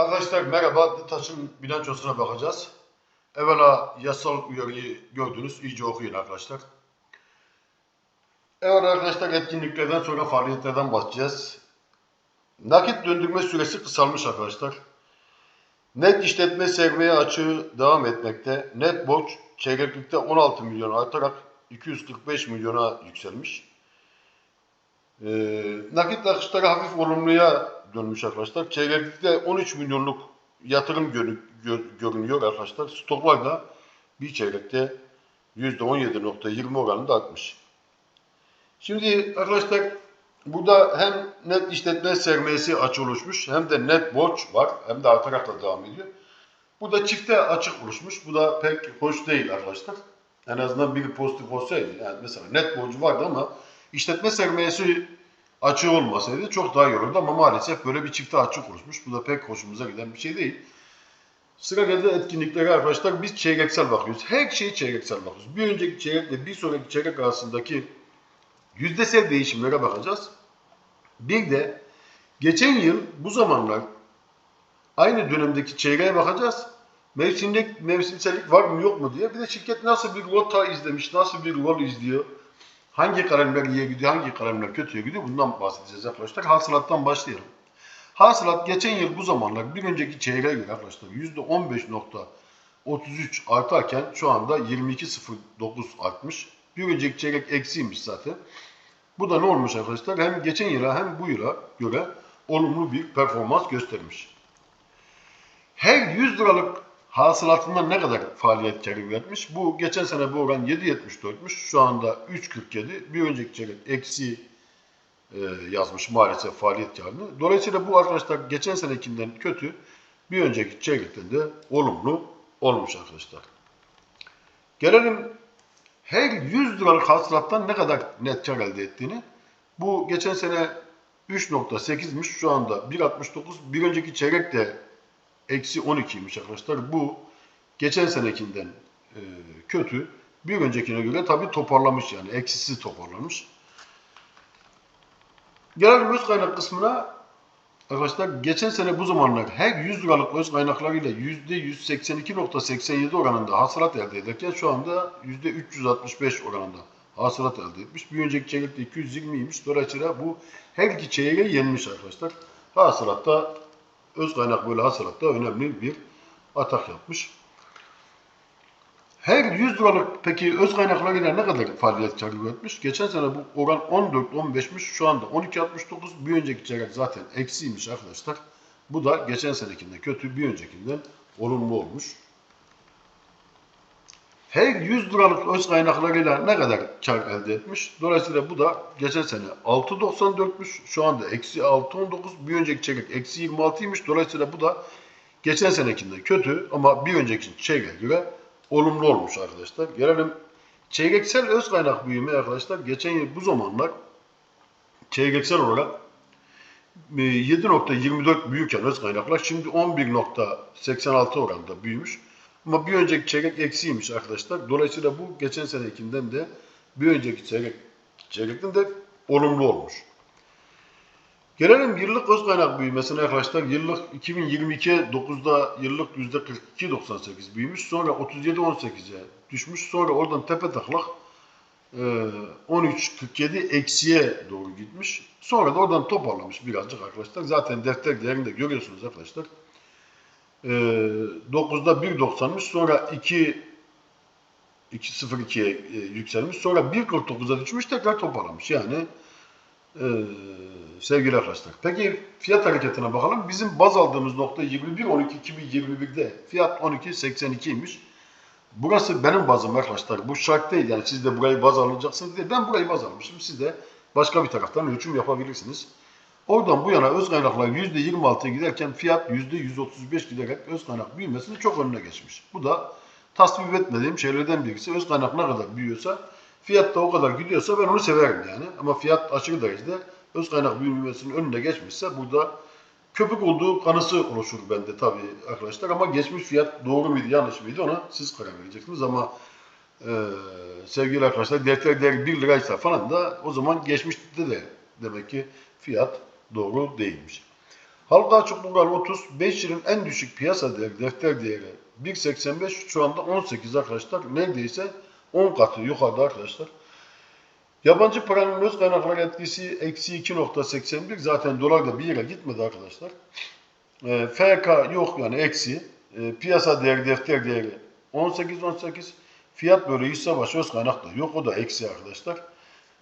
Arkadaşlar merhaba. Taşın bilançosuna bakacağız. Evvela yasal uyarıyı gördünüz. İyice okuyun arkadaşlar. Evet arkadaşlar etkinliklerden sonra faaliyetlerden başlayacağız. Nakit döndürme süresi kısalmış arkadaşlar. Net işletme sermaye açığı devam etmekte. Net borç çeyreklikte 16 milyon artarak 245 milyona yükselmiş. Ee, nakit akışları hafif olumluya dönmüş arkadaşlar. Çeyreklikte 13 milyonluk yatırım görü- gör- görünüyor arkadaşlar. Stoklar da bir çeyrekte %17.20 oranında artmış. Şimdi arkadaşlar burada hem net işletme sermayesi açı oluşmuş hem de net borç var hem de artarak da devam ediyor. Bu da çifte açık oluşmuş. Bu da pek hoş değil arkadaşlar. En azından biri pozitif olsaydı. Yani mesela net borcu vardı ama işletme sermayesi açığı olmasaydı çok daha iyi olurdu ama maalesef böyle bir çifte açık oluşmuş. Bu da pek hoşumuza giden bir şey değil. Sıra geldi etkinliklere arkadaşlar. Biz çeyreksel bakıyoruz. Her şeyi çeyreksel bakıyoruz. Bir önceki çeyrekle bir sonraki çeyrek arasındaki yüzdesel değişimlere bakacağız. Bir de geçen yıl bu zamanlar aynı dönemdeki çeyreğe bakacağız. Mevsimlik, mevsimsellik var mı yok mu diye. Bir de şirket nasıl bir rota izlemiş, nasıl bir rol izliyor. Hangi kalemler iyiye gidiyor, hangi kalemler kötüye gidiyor bundan bahsedeceğiz arkadaşlar. Hasılattan başlayalım. Hasılat geçen yıl bu zamanlar bir önceki çeyreğe göre arkadaşlar %15.33 artarken şu anda 22.09 artmış. Bir önceki çeyrek eksiymiş zaten. Bu da ne olmuş arkadaşlar? Hem geçen yıla hem bu yıla göre olumlu bir performans göstermiş. Her 100 liralık hasılatından ne kadar faaliyet karı üretmiş? Bu geçen sene bu oran 7.74'müş. Şu anda 3.47. Bir önceki çeyrek eksi e, yazmış maalesef faaliyet karını. Dolayısıyla bu arkadaşlar geçen senekinden kötü. Bir önceki çeyrekten de olumlu olmuş arkadaşlar. Gelelim her 100 liralık hasılattan ne kadar net kar elde ettiğini. Bu geçen sene 3.8'miş şu anda 1.69. Bir önceki çeyrek de eksi 12'ymiş arkadaşlar. Bu geçen senekinden e, kötü. Bir öncekine göre tabi toparlamış yani eksisi toparlamış. Gelelim öz kaynak kısmına. Arkadaşlar geçen sene bu zamanlar her 100 liralık öz kaynaklarıyla %182.87 oranında hasılat elde ederken şu anda %365 oranında hasılat elde etmiş. Bir önceki çeyrekte 220'ymiş. Dolayısıyla bu her iki çeyreğe yenmiş arkadaşlar. Hasılatta öz kaynak böyle hasılatta önemli bir atak yapmış. Her 100 liralık peki öz kaynaklarıyla ne kadar faaliyet karı üretmiş? Geçen sene bu oran 14-15'miş. Şu anda 12-69. Bir önceki çeyrek zaten eksiymiş arkadaşlar. Bu da geçen senekinde kötü, bir öncekinden olumlu olmuş. Her 100 liralık öz kaynaklarıyla ne kadar kar elde etmiş? Dolayısıyla bu da geçen sene 6.94'müş. Şu anda eksi 6.19. Bir önceki çeyrek eksi 26'ymış. Dolayısıyla bu da geçen senekinden kötü ama bir önceki çeyreğe göre olumlu olmuş arkadaşlar. Gelelim çeyreksel öz kaynak büyüme arkadaşlar. Geçen yıl bu zamanlar çeyreksel olarak e, 7.24 büyükken öz kaynaklar şimdi 11.86 oranda büyümüş. Ama bir önceki çeyrek eksiymiş arkadaşlar. Dolayısıyla bu geçen senekinden de bir önceki çeyrek çeyrekten de olumlu olmuş. Gelelim yıllık öz kaynak büyümesine arkadaşlar. Yıllık 2022 9'da yıllık %42.98 büyümüş. Sonra 37.18'e düşmüş. Sonra oradan tepe taklak e, 13.47 eksiye doğru gitmiş. Sonra da oradan toparlamış birazcık arkadaşlar. Zaten defter değerinde görüyorsunuz arkadaşlar. E, 9'da 1.90'mış. Sonra 2 2.02'ye e, yükselmiş. Sonra 1.49'a düşmüş. Tekrar toparlamış. Yani ee, sevgili arkadaşlar. Peki fiyat hareketine bakalım. Bizim baz aldığımız nokta 21.12.2021'de fiyat 12.82'ymiş. Burası benim bazım arkadaşlar. Bu şart değil. Yani siz de burayı baz alacaksınız diye. Ben burayı baz almışım. Siz de başka bir taraftan ölçüm yapabilirsiniz. Oradan bu yana öz kaynaklar %26'ya giderken fiyat %135 giderek öz kaynak büyümesinin çok önüne geçmiş. Bu da tasvip etmediğim şeylerden birisi. Öz kaynak ne kadar büyüyorsa fiyat da o kadar gidiyorsa ben onu severim yani. Ama fiyat aşırı derecede öz kaynak büyümesinin önüne geçmişse burada köpük olduğu kanısı oluşur bende tabii arkadaşlar. Ama geçmiş fiyat doğru muydu yanlış mıydı ona siz karar vereceksiniz. Ama e, sevgili arkadaşlar defter değeri 1 liraysa falan da o zaman geçmişte de demek ki fiyat doğru değilmiş. Halka açık bulunan 30, 5 yılın en düşük piyasa değeri, defter değeri 1.85 şu anda 18 arkadaşlar. Neredeyse 10 katı yukarıda arkadaşlar. Yabancı paranın öz kaynaklar etkisi eksi 2.81 zaten dolar da bir yere gitmedi arkadaşlar. E, FK yok yani eksi. E, piyasa değeri defter değeri 18-18. Fiyat böyle hisse başı öz kaynak da yok o da eksi arkadaşlar.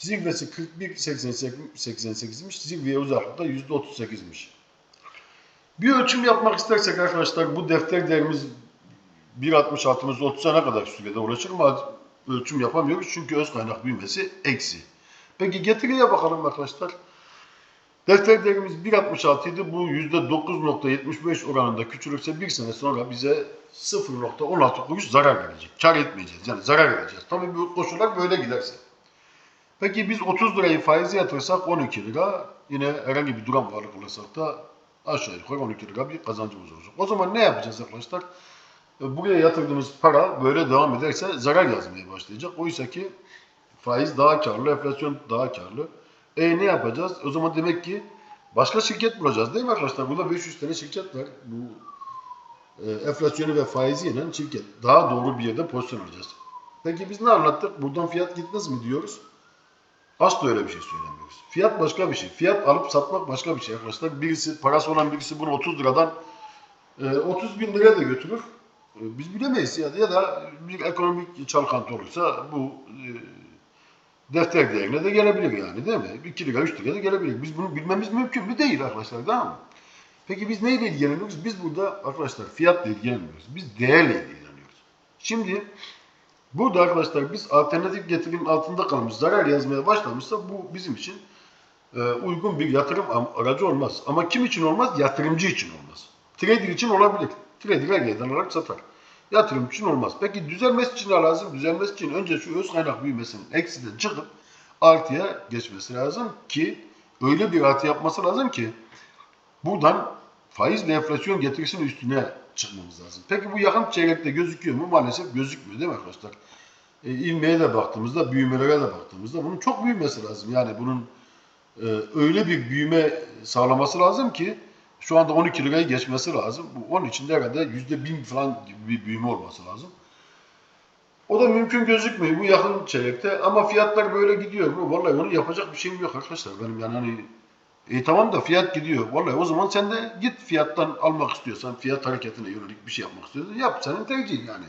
Zirvesi 41.88'miş. Zirveye uzaklıkta %38'miş. Bir ölçüm yapmak istersek arkadaşlar bu defter değerimiz 1.66'mız 30'a ne kadar sürede ulaşır ama ölçüm yapamıyoruz çünkü öz kaynak büyümesi eksi. Peki getiriye bakalım arkadaşlar. Defter değerimiz 1.66 idi. Bu %9.75 oranında küçülürse bir sene sonra bize 0.16 kuruş zarar verecek. Kar etmeyeceğiz. Yani zarar vereceğiz. Tabii bu koşullar böyle giderse. Peki biz 30 lirayı faize yatırsak 12 lira. Yine herhangi bir duran varlık olursak da aşağı yukarı 12 lira bir kazancımız olacak. O zaman ne yapacağız arkadaşlar? E, Buraya yatırdığımız para böyle devam ederse zarar yazmaya başlayacak. Oysa ki faiz daha karlı, enflasyon daha karlı. E ne yapacağız? O zaman demek ki başka şirket bulacağız değil mi arkadaşlar? Burada 500 tane şirket var. Bu e, enflasyonu ve faizi yenen şirket. Daha doğru bir yerde pozisyon alacağız. Peki biz ne anlattık? Buradan fiyat gitmez mi diyoruz? Asla öyle bir şey söylemiyoruz. Fiyat başka bir şey. Fiyat alıp satmak başka bir şey arkadaşlar. Birisi, parası olan birisi bunu 30 liradan e, 30 bin liraya da götürür. E, Biz bilemeyiz ya, ya da bir ekonomik çalkantı olursa bu e, defter değerine de gelebilir yani değil mi? 2 lira 3 liraya da gelebilir. Biz bunu bilmemiz mümkün mü? Değil arkadaşlar tamam mı? Peki biz neyle ilgileniyoruz? Biz burada arkadaşlar fiyatla ilgilenmiyoruz. Biz değerle ilgileniyoruz. Şimdi burada arkadaşlar biz alternatif getirim altında kalmış zarar yazmaya başlamışsa bu bizim için e, uygun bir yatırım aracı olmaz. Ama kim için olmaz? Yatırımcı için olmaz. Trader için olabilir. Trader her yerden alarak satar. Yatırım için olmaz. Peki düzelmesi için ne lazım? Düzelmesi için önce şu öz kaynak büyümesinin eksiden çıkıp artıya geçmesi lazım ki öyle bir artı yapması lazım ki buradan faiz ve enflasyon getirisinin üstüne çıkmamız lazım. Peki bu yakın çeyrekte gözüküyor mu? Maalesef gözükmüyor değil mi arkadaşlar? E, ilmeğe de baktığımızda, büyümelere de baktığımızda bunun çok büyümesi lazım. Yani bunun e, öyle bir büyüme sağlaması lazım ki şu anda 12 lirayı geçmesi lazım. Bu onun için de herhalde %1000 falan gibi bir büyüme olması lazım. O da mümkün gözükmüyor bu yakın çeyrekte ama fiyatlar böyle gidiyor mu? Vallahi onu yapacak bir şeyim yok arkadaşlar. Benim yani hani e tamam da fiyat gidiyor. Vallahi o zaman sen de git fiyattan almak istiyorsan, fiyat hareketine yönelik bir şey yapmak istiyorsan yap. Senin tercihin yani.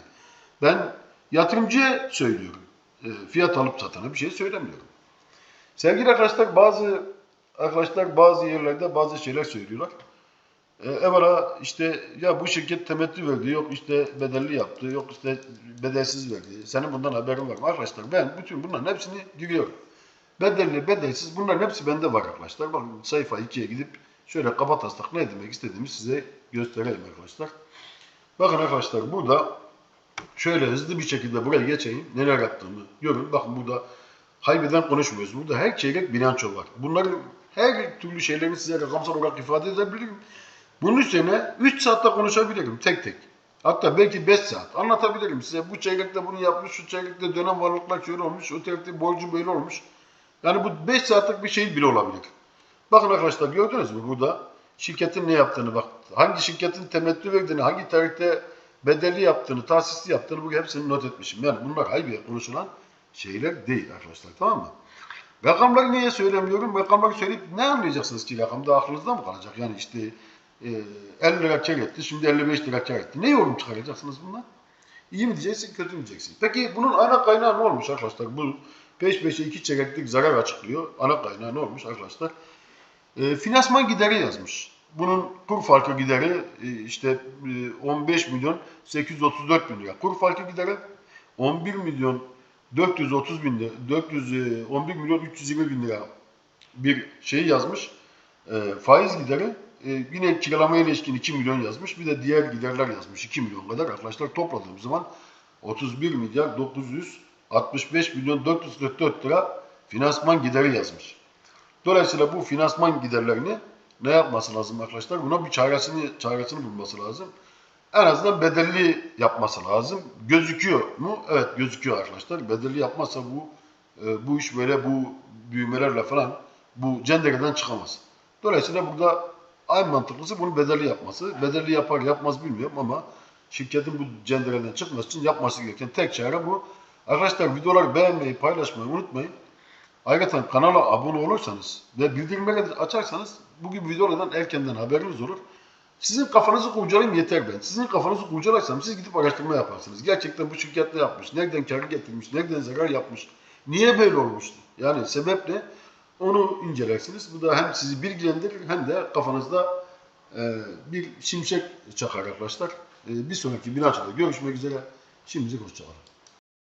Ben yatırımcıya söylüyorum. E, fiyat alıp satana bir şey söylemiyorum. Sevgili arkadaşlar bazı arkadaşlar bazı yerlerde bazı şeyler söylüyorlar. E, evvela işte ya bu şirket temettü verdi, yok işte bedelli yaptı, yok işte bedelsiz verdi. Senin bundan haberin var mı? Arkadaşlar ben bütün bunların hepsini giriyorum. Bedelli, bedelsiz bunların hepsi bende var arkadaşlar. Bakın sayfa 2'ye gidip şöyle kaba taslak ne demek istediğimi size göstereyim arkadaşlar. Bakın arkadaşlar burada şöyle hızlı bir şekilde buraya geçeyim. Neler yaptığımı görün. Bakın burada haybeden konuşmuyoruz. Burada her çeyrek bilanço var. Bunların her türlü şeylerini size rakamsal olarak ifade edebilirim. Bunun üzerine 3 saatte konuşabilirim tek tek. Hatta belki 5 saat anlatabilirim size. Bu çeyrekte bunu yapmış, şu çeyrekte dönem varlıklar şöyle olmuş, o çeyrekte borcu böyle olmuş. Yani bu 5 saatlik bir şey bile olabilir. Bakın arkadaşlar gördünüz mü burada şirketin ne yaptığını bak. Hangi şirketin temettü verdiğini, hangi tarihte bedelli yaptığını, tahsisli yaptığını bu hepsini not etmişim. Yani bunlar haybi konuşulan şeyler değil arkadaşlar tamam mı? Rakamları niye söylemiyorum? Rakamları söyleyip ne anlayacaksınız ki rakamda aklınızda mı kalacak? Yani işte e, 50 lira kar etti, şimdi 55 lira kar etti. Ne yorum çıkaracaksınız bundan? İyi mi diyeceksin, kötü mü diyeceksin? Peki bunun ana kaynağı ne olmuş arkadaşlar? Bu peş peşe iki çeyreklik zarar açıklıyor. Ana kaynağı ne olmuş arkadaşlar? E, finansman gideri yazmış. Bunun kur farkı gideri e, işte e, 15 milyon 834 bin lira. Kur farkı gideri 11 milyon 430 bin lira, 411 milyon 320 bin lira bir şey yazmış. E, faiz gideri e, yine kiralamaya ilişkin 2 milyon yazmış. Bir de diğer giderler yazmış 2 milyon kadar. Arkadaşlar topladığım zaman 31 milyar 965 milyon 444 lira finansman gideri yazmış. Dolayısıyla bu finansman giderlerini ne yapması lazım arkadaşlar? Buna bir çaresini, çaresini bulması lazım. En azından bedelli yapması lazım. Gözüküyor mu? Evet gözüküyor arkadaşlar. Bedelli yapmazsa bu e, bu iş böyle bu büyümelerle falan bu cendereden çıkamaz. Dolayısıyla burada en mantıklısı bunu bedelli yapması. Bedelli yapar yapmaz bilmiyorum ama şirketin bu cendereden çıkması için yapması gereken tek çare bu. Arkadaşlar videoları beğenmeyi, paylaşmayı unutmayın. Ayrıca kanala abone olursanız ve bildirimleri açarsanız bu gibi videolardan erkenden haberiniz olur. Sizin kafanızı kurcalayayım yeter ben. Sizin kafanızı kurcalarsam siz gidip araştırma yaparsınız. Gerçekten bu şirket ne yapmış? Nereden kar getirmiş? Nereden zarar yapmış? Niye böyle olmuştu? Yani sebep ne? Onu incelersiniz. Bu da hem sizi bilgilendirir hem de kafanızda e, bir şimşek çakar arkadaşlar. E, bir sonraki bilançoda görüşmek üzere. Şimdilik hoşçakalın.